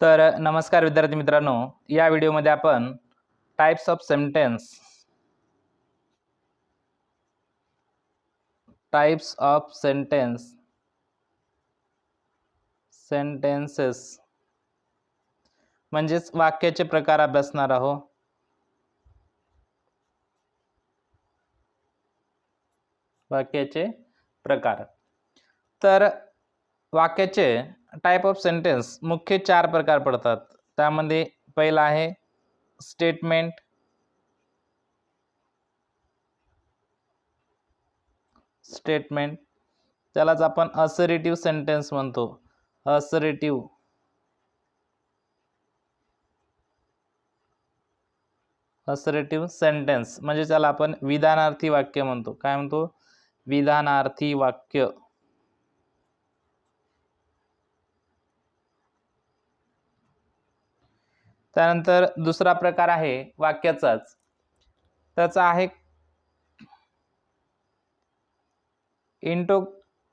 तर नमस्कार विद्यार्थी मित्रांनो या व्हिडिओमध्ये आपण types of sentence types of sentence sentences म्हणजेच वाक्याचे प्रकार अभ्यासणार आहोत वाक्याचे प्रकार. तर वाक्याचे टाईप ऑफ सेंटेन्स मुख्य चार प्रकार पडतात. त्यामध्ये पहिला आहे स्टेटमेंट स्टेटमेंट त्यालाच आपण असरेटिव्ह सेंटेन्स म्हणतो. असरेटिव्ह असरेटिव्ह सेंटेन्स म्हणजे त्याला आपण विधानार्थी वाक्य म्हणतो. काय म्हणतो? विधानार्थी वाक्य. त्यानंतर दुसरा प्रकार आहे वाक्याचाच. त्याचा आहे इंटो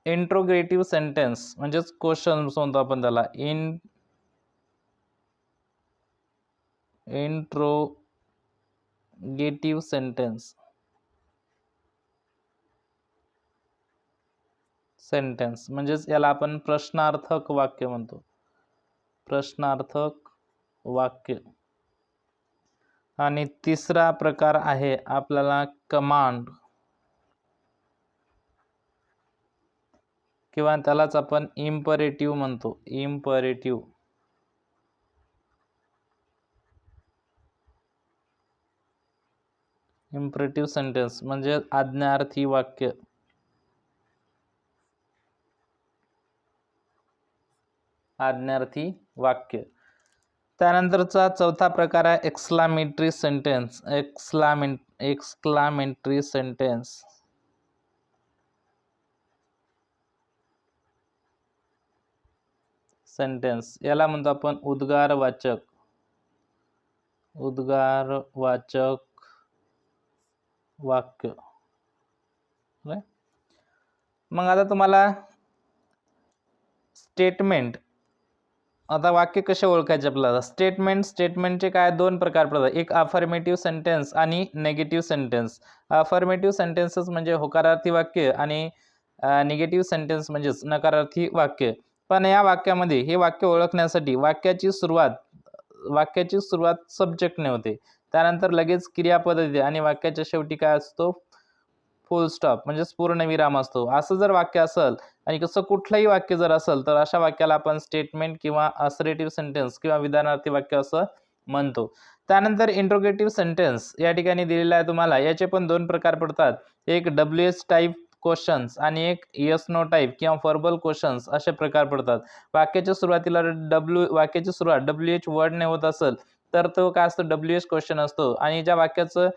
इंट्रोग्रेटिव्ह सेंटेन्स म्हणजेच क्वेश्चन म्हणतो आपण त्याला. In interrogative sentence. सेंटेन्स म्हणजेच याला आपण प्रश्नार्थक वाक्य म्हणतो. प्रश्नार्थक वाक्य. आणि तिसरा प्रकार आहे आपल्याला कमांड किंवा त्यालाच आपण इम्परेटिव्ह म्हणतो. इम्परेटिव्ह इम्परेटिव्ह सेंटेन्स म्हणजे आज्ञार्थी वाक्य. आज्ञार्थी वाक्य. त्यानंतरचा चौथा प्रकार आहे एक्स्लामेंट्री सेंटेन्स एक्सक्लामेंट एक्सक्लामेटरी सेंटेन्स सेंटेन्स याला म्हणतो आपण उद्गारवाचक. उद्गारवाचक वाक्य. मग आता तुम्हाला स्टेटमेंट आता वाक्य कसे ओळखायचे आपल्याला? स्टेटमेंट स्टेटमेंटचे काय दोन प्रकार पडतात? एक अफर्मेटिव्ह सेंटेन्स आणि नेगेटिव्ह सेंटेन्स अफर्मेटिव्ह सेंटेन्सेस म्हणजे होकारार्थी वाक्य आणि निगेटिव्ह सेंटेन्स म्हणजेच नकारार्थी वाक्य. पण या वाक्यामध्ये हे वाक्य ओळखण्यासाठी वाक्याची सुरुवात वाक्याची सुरुवात सब्जेक्टने होते. त्यानंतर लगेच क्रियापद येते आणि वाक्याच्या शेवटी काय असतो? फुल स्टॉप म्हणजेच पूर्णविराम असतो. असं जर वाक्य असेल आणि कसं कुठलंही वाक्य जर असेल तर अशा वाक्याला आपण स्टेटमेंट किंवा असरेटिव्ह सेंटेन्स किंवा विधानार्थी वाक्य असं म्हणतो. त्यानंतर इंट्रोगेटिव्ह सेंटेन्स या ठिकाणी दिलेला आहे तुम्हाला. याचे पण दोन प्रकार पडतात. एक डब्ल्यू एस टाईप क्वेश्चन्स आणि एक यस नो टाईप किंवा फॉर्बल क्वेश्चन्स असे प्रकार पडतात. वाक्याच्या सुरुवातीला डब्ल्यू वाक्याची सुरुवात डब्ल्यू एच वर्डने होत असेल तर तो काय असतो? डब्ल्यू एच क्वेश्चन असतो. आणि ज्या वाक्याचं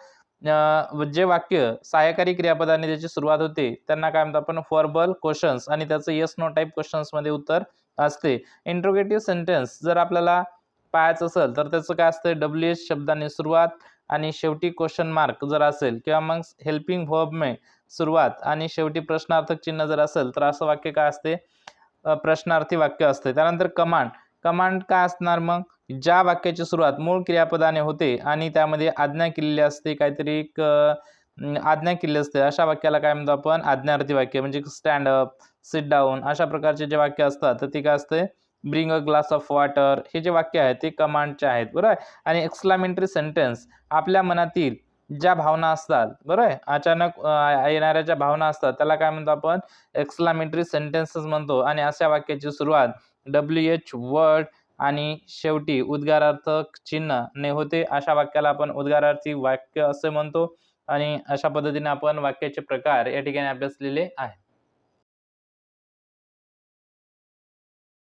जे वाक्य सहाय्यकारी क्रियापदाने त्याची सुरुवात होते त्यांना काय म्हणतो आपण? फॉर्बल क्वेश्चन्स आणि त्याचं यस नो टाईप क्वेश्चन्समध्ये उत्तर असते. इंट्रोगेटिव्ह सेंटेन्स जर आपल्याला पाहायचं असेल तर त्याचं काय असतं? डब्ल्यू एच शब्दाने सुरुवात आणि शेवटी क्वेश्चन मार्क जर असेल किंवा मग हेल्पिंग व्हर्बने सुरुवात आणि शेवटी प्रश्नार्थक चिन्ह जर असेल तर असं वाक्य काय असते? प्रश्नार्थी वाक्य असते. त्यानंतर कमांड कमांड काय असणार मग? ज्या वाक्याची सुरुवात मूळ क्रियापदाने होते आणि त्यामध्ये आज्ञा केलेली असते काहीतरी एक आज्ञा केलेली असते अशा वाक्याला काय म्हणतो आपण? आज्ञार्थी वाक्य म्हणजे स्टँड अप सिट डाऊन अशा प्रकारचे जे वाक्य असतात तर ते काय असते? Bring a glass of water हे जे वाक्य आहेत ते कमांडचे आहेत बरोबर आणि एक्सक्लामेंटरी सेंटेन्स आपल्या मनातील ज्या भावना असतात बरोबर आहे? अचानक येणाऱ्या ज्या भावना असतात त्याला काय म्हणतो आपण? एक्सक्लामेटरी सेंटेन्सेस म्हणतो. आणि अशा वाक्याची सुरुवात डब्ल्यू एच वर्ड आणि शेवटी उद्गारार्थक चिन्ह ने होते अशा वाक्याला आपण उद्गारार्थी वाक्य असे म्हणतो आणि अशा पद्धतीने आपण वाक्याचे प्रकार या ठिकाणी अभ्यासलेले आहेत.